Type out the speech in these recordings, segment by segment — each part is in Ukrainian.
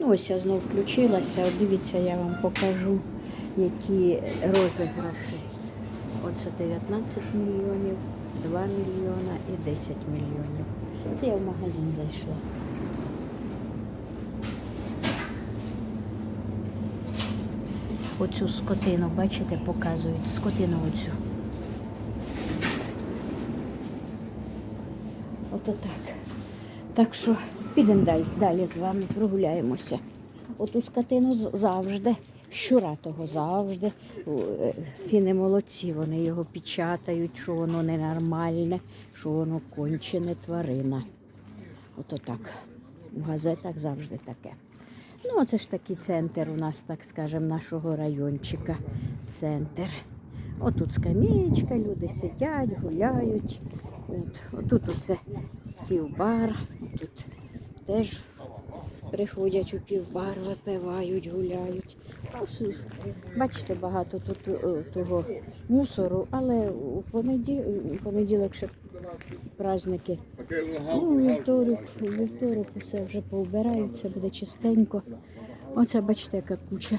Ну, ось я знов включилася. Дивіться, я вам покажу, які розіграші. Оце 19 мільйонів, 2 мільйона і 10 мільйонів. Це я в магазин зайшла. Оцю скотину, бачите, показують. Скотину оцю. Ото так. Так що підемо далі, далі з вами прогуляємося. Оту скотину завжди, щура того завжди. е, Фіни молодці, вони його печатають, що воно ненормальне, що воно кончене тварина. Ото так. У газетах завжди таке. Ну, це ж такий центр у нас, так скажемо, нашого райончика. Центр. Отут скамеєчка, люди сидять, гуляють. От, отут оце півбар, тут теж приходять у півбар, випивають, гуляють. Ну, Бачите, багато тут е, того мусору, але у понеділок, ще праздники. Ну, вівторок, вівторок усе вже повбираються, буде чистенько. Оце бачите, яка куча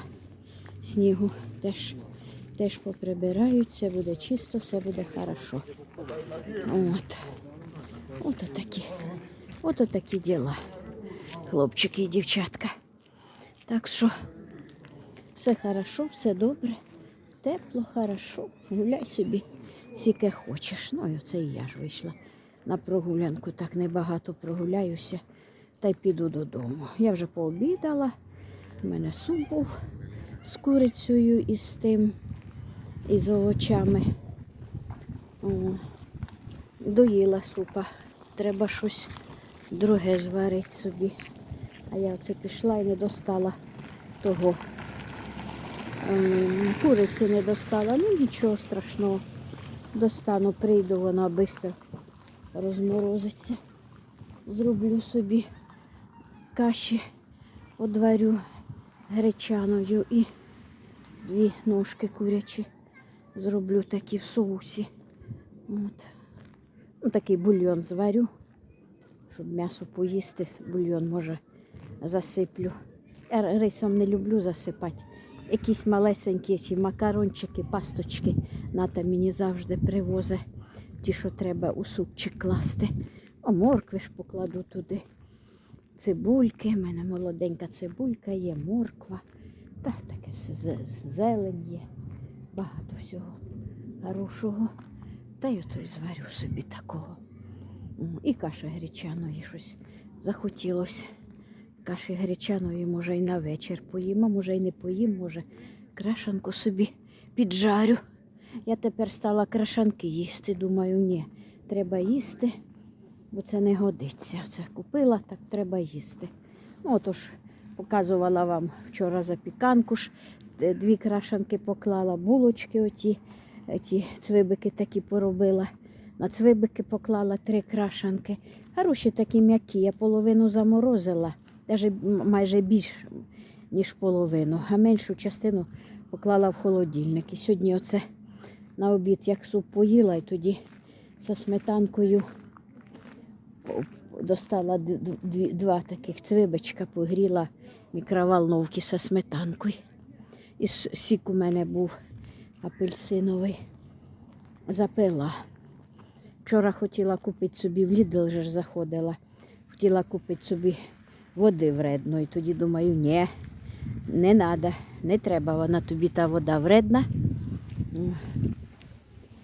снігу. Теж, теж поприбираються, буде чисто, все буде хорошо. От. Ото такі, ото такі діла, хлопчики і дівчатка. Так що все хорошо, все добре, тепло, хорошо. Гуляй собі, скільки хочеш. Ну і оце і я ж вийшла на прогулянку. Так небагато прогуляюся та й піду додому. Я вже пообідала. У мене суп був з курицею і з тим, і з овочами. О, доїла супа. Треба щось друге зварити собі. А я оце пішла і не достала того. Ем, Куриці не достала, ну нічого страшного. Достану, прийду, вона швидко розморозиться. Зроблю собі каші, одварю гречаною і дві ножки курячі. Зроблю такі в соусі. От. Ну, такий бульйон зварю, щоб м'ясо поїсти. Бульйон може засиплю. Я рисом не люблю засипати. Якісь малесенькі ці макарончики, пасточки. Ната мені завжди привозить ті, що треба у супчик класти. А моркви ж покладу туди. Цибульки, в мене молоденька цибулька є, морква. Та таке зелень є. Багато всього хорошого. Та й й зварю собі такого. І каша гречаної щось захотілося. Каші гречаної, може, і на вечір поїм, а може, й не поїм, може, крашанку собі піджарю. Я тепер стала крашанки їсти. Думаю, ні, треба їсти, бо це не годиться. Це купила, так треба їсти. Ну, отож, показувала вам вчора запіканку ж, дві крашанки поклала, булочки оті, ті цвибики такі поробила. На цвибики поклала три крашанки. Хороші такі м'які, я половину заморозила, навіть майже більш, ніж половину, а меншу частину поклала в холодильник. І сьогодні оце на обід як суп поїла, і тоді зі сметанкою достала два таких цвибочка, погріла в мікроволновці зі сметанкою. І сік у мене був апельсиновий. Запила. Вчора хотіла купити собі, в Лідл же ж заходила. Хотіла купити собі води вредної. Тоді думаю, ні, не треба, не треба, вона тобі та вода вредна.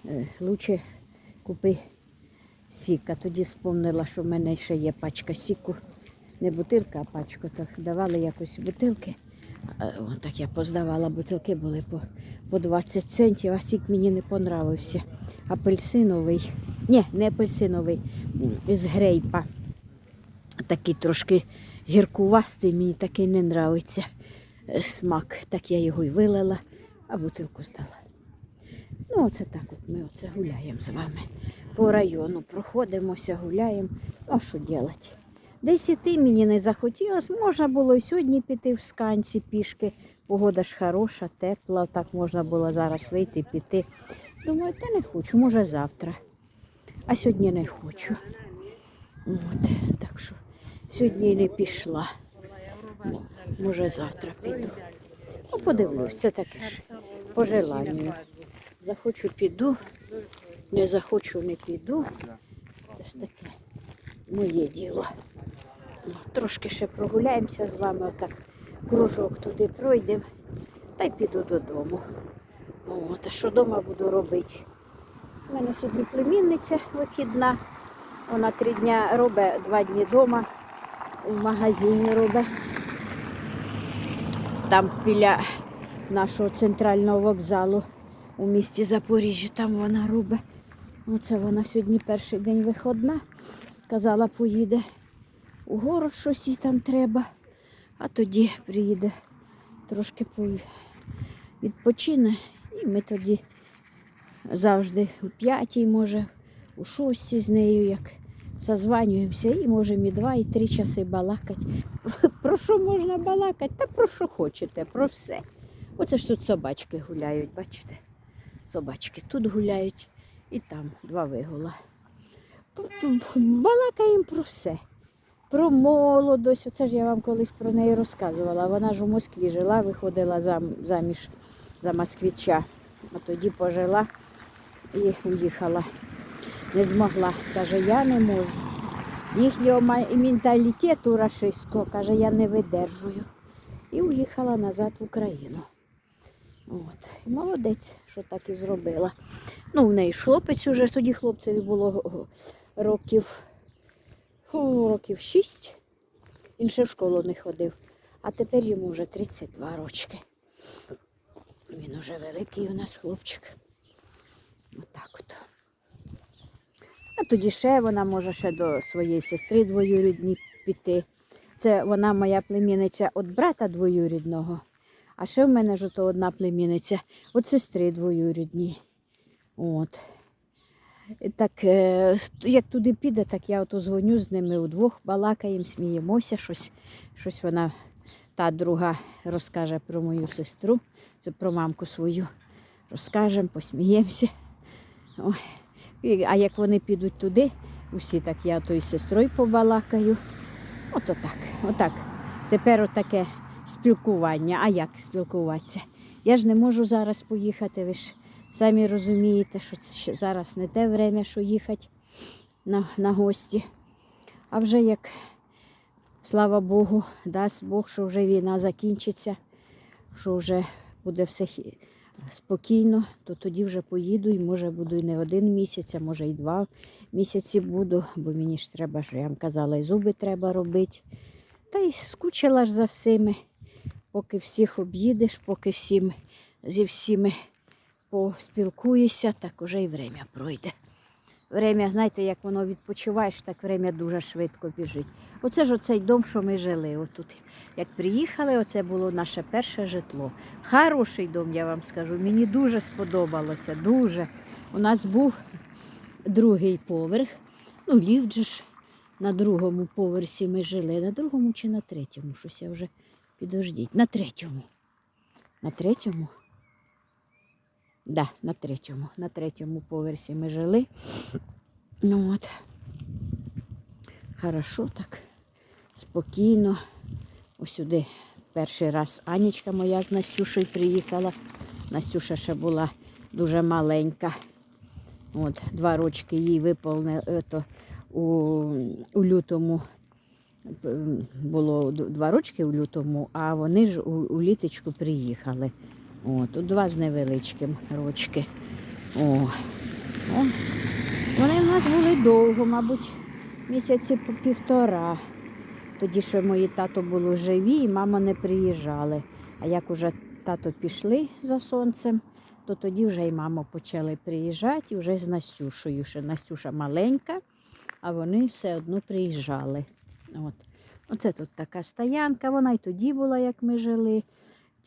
Е, Лучше купи сік. А тоді спомнила, що в мене ще є пачка сіку. Не бутилка, а пачка. Так давали якось бутилки. А, Так я поздавала, бутилки були по, по 20 центів, а сік мені не понравився. Апельсиновий. Ні, не апельсиновий, з грейпа. Такий трошки гіркувастий, мені такий не нравиться е, смак. Так я його й вилила, а бутилку здала. Ну, оце так от ми оце гуляємо з вами. По району проходимося, гуляємо. Ну, а що робити? Десь іти мені не захотілося. Можна було і сьогодні піти в сканці пішки. Погода ж хороша, тепла, так можна було зараз вийти, піти. Думаю, та не хочу, може завтра. А сьогодні не хочу. От, так що сьогодні не пішла. Може, завтра піду. Ну, подивлюсь, таке ж. По желанню. Захочу піду, не захочу не піду. Це ж таке моє діло. Трошки ще прогуляємося з вами, отак кружок туди пройдемо та й піду додому. От, а що вдома буду робити? У мене сьогодні племінниця вихідна. Вона три дня робить, два дні вдома, в магазині робить. Там біля нашого центрального вокзалу у місті Запоріжжя, там вона робить. Оце вона сьогодні перший день виходна. Казала, поїде у город щось їй там треба, а тоді приїде трошки відпочине, і ми тоді завжди у п'ятій, може, у шостій з нею як созванюємося і можемо і два, і три часи балакати. Про що можна балакати? Та про що хочете, про все. Оце ж тут собачки гуляють, бачите? Собачки тут гуляють і там два вигула. Балакаємо про все. Про молодость. Оце ж я вам колись про неї розказувала. Вона ж у Москві жила, виходила зам, заміж за москвича. А тоді пожила і уїхала. Не змогла. Каже, я не можу. Їхнього менталітету рашистського, каже, я не видержую. І уїхала назад в Україну. От. Молодець, що так і зробила. Ну, в неї ж хлопець уже, тоді хлопцеві було років, років 6. Він ще в школу не ходив. А тепер йому вже 32 рочки. Він уже великий у нас хлопчик. Отак от. А тоді ще вона може ще до своєї сестри двоюрідні піти. Це вона моя племінниця від брата двоюрідного. А ще в мене ж то одна племінниця від сестри двоюрідній. От. Так, е, як туди піде, так я ото дзвоню з ними удвох, балакаємо, сміємося, щось, щось вона, та друга розкаже про мою сестру, це про мамку свою. Розкажемо, посміємося. Ой. А як вони підуть туди, усі так я то із сестрою побалакаю. Ото так, отак. Тепер отаке спілкування. А як спілкуватися? Я ж не можу зараз поїхати, ви ж самі розумієте, що це зараз не те время, що їхати на, на гості. А вже як, слава Богу, дасть Бог, що вже війна закінчиться, що вже буде все спокійно, то тоді вже поїду і може буду і не один місяць, а може і два місяці буду, бо мені ж треба, що я вам казала, і зуби треба робити. Та й скучила ж за всіми, поки всіх об'їдеш, поки всім, зі всіми поспілкуєшся, так уже і время пройде. Время, знаєте, як воно відпочиваєш, так время дуже швидко біжить. Оце ж оцей дом, що ми жили. Отут. Як приїхали, оце було наше перше житло. Хороший дом, я вам скажу. Мені дуже сподобалося. Дуже. У нас був другий поверх. Ну, ліфт же ж на другому поверсі ми жили. На другому чи на третьому? Щось я вже підождіть. На третьому. На третьому? Да, на третьому. На третьому поверсі ми жили. Ну от. Хорошо так. Спокійно. Ось сюди перший раз Анічка моя з Настюшею приїхала. Настюша ще була дуже маленька. От, два рочки їй виповнили ето, у, у лютому. Було два рочки у лютому, а вони ж у, у літочку приїхали. От, тут два з невеличким рочки. О, о. Вони в нас були довго, мабуть, місяці по півтора. Тоді ще мої тато були живі і мама не приїжджали. А як уже тато пішли за сонцем, то тоді вже і мама почали приїжджати, і вже з Настюшею. Ще Настюша маленька, а вони все одно приїжджали. От. Оце тут така стоянка, вона й тоді була, як ми жили.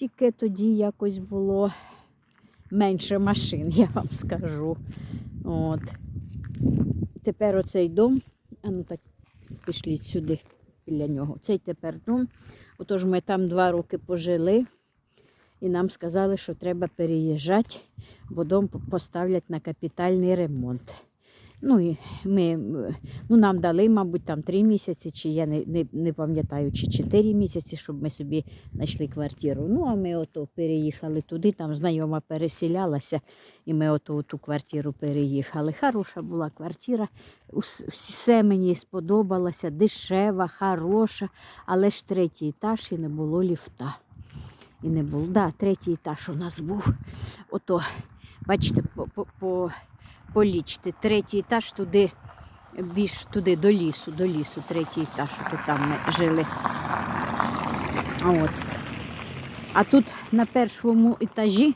Тільки тоді якось було менше машин, я вам скажу. От. Тепер оцей дом, а ну так пішліть сюди біля нього. Цей тепер дом. Отож ми там два роки пожили, і нам сказали, що треба переїжджати, бо дом поставлять на капітальний ремонт. Ну і ми, ну, нам дали, мабуть, там три місяці, чи я не, не, не пам'ятаю, чи чотири місяці, щоб ми собі знайшли квартиру. Ну, а ми ото переїхали туди, там знайома переселялася, і ми ото у ту квартиру переїхали. Хороша була квартира, все мені сподобалося, дешева, хороша, але ж третій етаж і не було ліфта. І не було. Да, третій етаж у нас був. Ото, бачите, по, по, по, полічте, третій етаж туди, більш туди, до лісу, до лісу, третій етаж, ото там ми жили. От. А тут на першому етажі,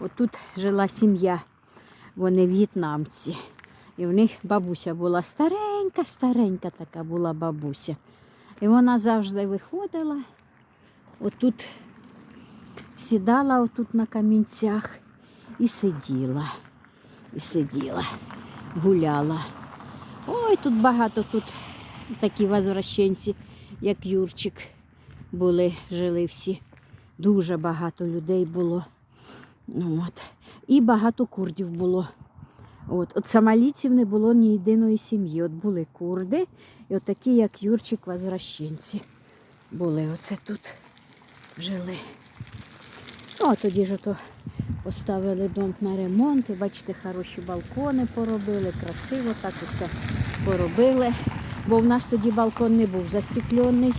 отут жила сім'я, вони в'єтнамці. І в них бабуся була старенька, старенька така була бабуся. І вона завжди виходила, отут сідала отут на камінцях і сиділа. І сиділа, гуляла. Ой, тут багато тут такі возвращенці, як Юрчик, були, жили всі. Дуже багато людей було. От. І багато курдів було. От, от сомалійців не було ні єдиної сім'ї. От були курди, і от такі, як Юрчик, возвращенці були. Оце тут жили. Ну, а тоді ж ото поставили дом на ремонт. І бачите, хороші балкони поробили, красиво так усе поробили. Бо в нас тоді балкон не був застеклений.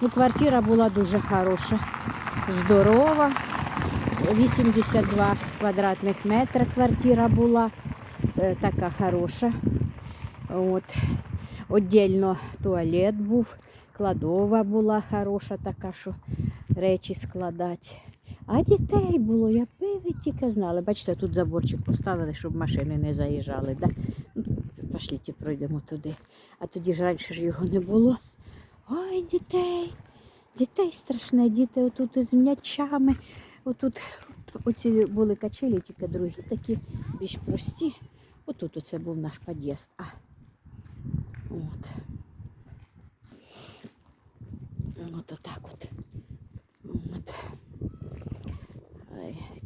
Ну, квартира була дуже хороша, здорова. 82 квадратних метра квартира була, е, така хороша. От. Отдельно туалет був, кладова була хороша, така, що речі складати. А дітей було, я би ви тільки знали. Бачите, тут заборчик поставили, щоб машини не заїжджали. Да? Ну, Пошліть, пройдемо туди. А тоді ж раніше ж його не було. Ой, дітей, дітей страшне, діти отут із м'ячами. Отут оці були качелі, тільки другі такі більш прості. Отут оце був наш під'їзд. А. От. От отак от. От.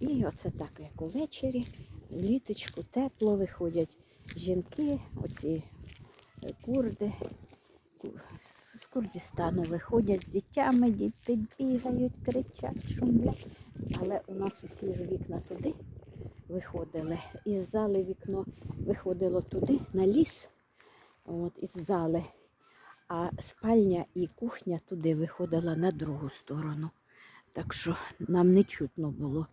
І оце так, як увечері, літочку тепло виходять жінки, оці е, курди. З Курдистану виходять з дітями, діти бігають, кричать, шумлять. Але у нас усі ж вікна туди виходили. Із зали вікно виходило туди, на ліс, от, із зали. А спальня і кухня туди виходила на другу сторону. Так що нам не чутно було.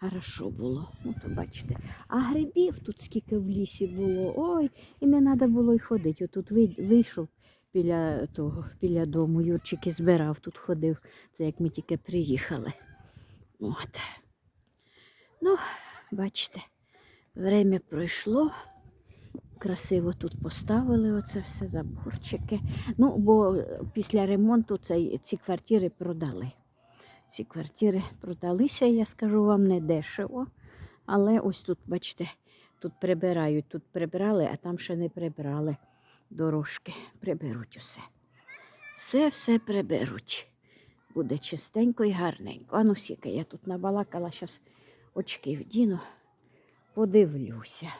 Хорошо було. Ну, то бачите. А грибів тут скільки в лісі було. Ой, і не треба було й ходити. Отут вийшов біля того, біля дому. Юрчик і збирав, тут ходив. Це як ми тільки приїхали. От. Ну, бачите, время пройшло. Красиво тут поставили оце все заборчики. Ну, бо після ремонту цей, ці квартири продали. Ці квартири продалися, я скажу вам, не дешево. Але ось тут, бачите, тут прибирають, тут прибрали, а там ще не прибрали дорожки. Приберуть усе. Все, все приберуть. Буде чистенько і гарненько. А ну сіка, я тут набалакала, зараз очки вдіну, подивлюся.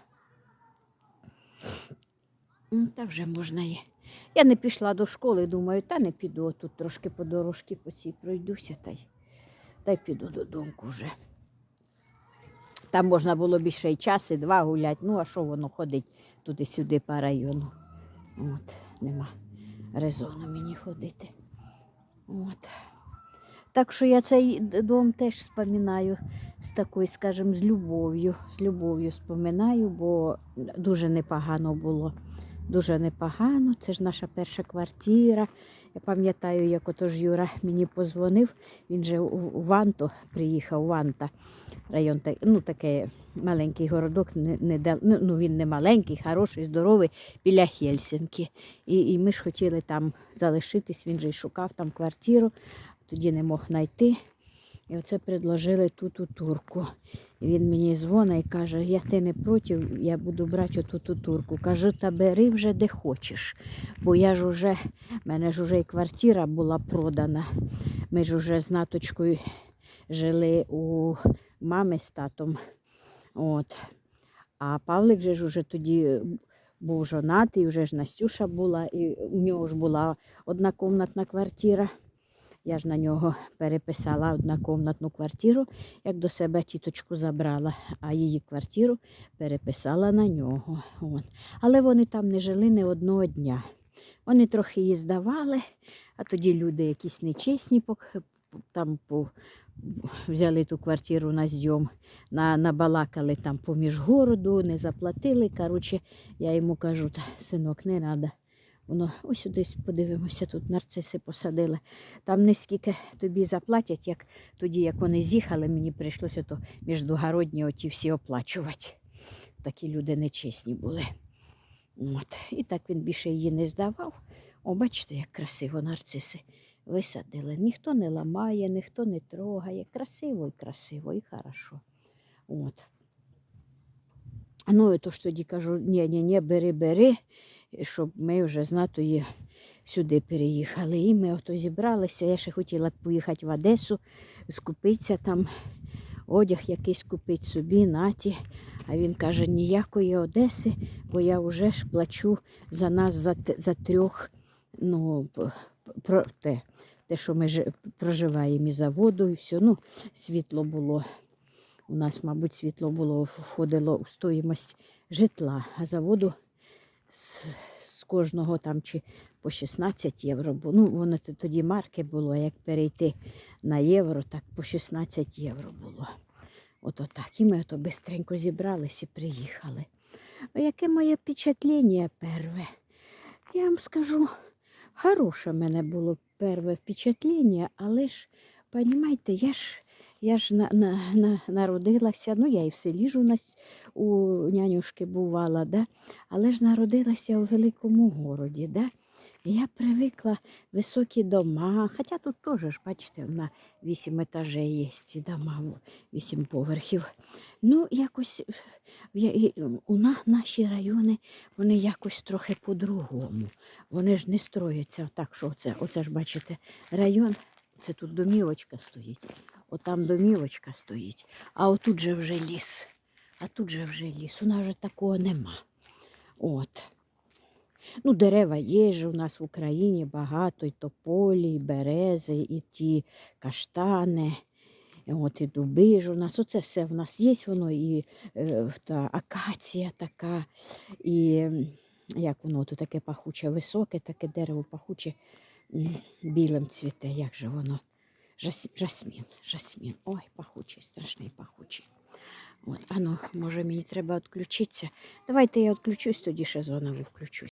Та вже можна і. Я не пішла до школи, думаю, та не піду, тут трошки по дорожці по цій пройдуся та й, та й піду додому вже. Там можна було б ще час, і два гуляти. Ну, а що воно ходить туди-сюди по району. От, нема резону мені ходити. От. Так що я цей дом теж споминаю з такою, скажімо, з любов'ю. З любов'ю споминаю, бо дуже непогано було. Дуже непогано. Це ж наша перша квартира. Я пам'ятаю, як отож Юра мені позвонив. Він же у у Ванто приїхав, Ванта, район ну, такий маленький городок, не, не, ну, ну, він не маленький, хороший, здоровий, біля Хельсінки. І, і ми ж хотіли там залишитись, він же й шукав там квартиру, тоді не мог знайти. І оце предложили тут у турку. Він мені дзвонить і каже, я ти не проти, я буду брати оту ту турку. Кажу, та бери вже де хочеш. Бо я ж уже, в мене ж уже і квартира була продана. Ми ж уже з наточкою жили у мами з татом. От. А Павлик же ж уже тоді був жонатий, вже ж Настюша була, і у нього ж була однокомнатна квартира. Я ж на нього переписала однокомнатну квартиру, як до себе тіточку забрала, а її квартиру переписала на нього. От. Але вони там не жили не одного дня. Вони трохи її здавали, а тоді люди якісь нечесні там по, взяли ту квартиру на зйом, на, набалакали там поміж городу, не заплатили. Коротше, я йому кажу, синок, не треба. Воно ось сюди подивимося, тут нарциси посадили. Там не скільки тобі заплатять, як тоді, як вони з'їхали, мені прийшлося то міждугородні оті всі оплачувати. Такі люди нечесні були. От. І так він більше її не здавав. О, бачите, як красиво нарциси висадили. Ніхто не ламає, ніхто не трогає. Красиво і красиво, і хорошо. От. Ну, і то ж тоді кажу, ні, ні, ні, бери, бери, щоб ми вже з Натою сюди переїхали. І ми ото зібралися. Я ще хотіла поїхати в Одесу, скупитися там, одяг якийсь купити собі, наті. А він каже, ніякої Одеси, бо я вже ж плачу за нас за, за трьох, ну, про те, те, що ми жи- проживаємо і за воду, і все. Ну, світло було. У нас, мабуть, світло було, входило у стоїмость житла, а за воду з, з кожного там чи по 16 євро. Ну, воно тоді марки було, як перейти на євро, так по 16 євро було. Ото так. І ми ото бистренько зібрались і приїхали. А яке моє впечатлення перве? Я вам скажу, хороше в мене було перве впечатлення, але ж, понімаєте, я ж, я ж на, на, на, народилася, ну я і в селі ж у нас у нянюшки бувала, да? але ж народилася у великому городі. Да? Я привикла високі дома, хоча тут теж, бачите, на вісім етажей є ці дома, вісім поверхів. Ну, якось у на, наші райони вони якось трохи по-другому. Вони ж не строяться так, що оце, оце ж бачите, район, це тут домівочка стоїть, отам домівочка стоїть, а отут же вже ліс. А тут же вже ліс. У нас вже такого нема. От. Ну, дерева є ж у нас в Україні багато, і тополі, і берези, і ті каштани, от і дуби ж у нас. Оце все в нас є, воно і е, та акація така, і як воно тут таке пахуче, високе, таке дерево пахуче білим цвіте. Як же воно? Жас, жасмін, жасмін. Ой, пахучий, страшний пахучий. От, ану, може мені треба відключитися. Давайте я відключусь, тоді ще зоново включусь.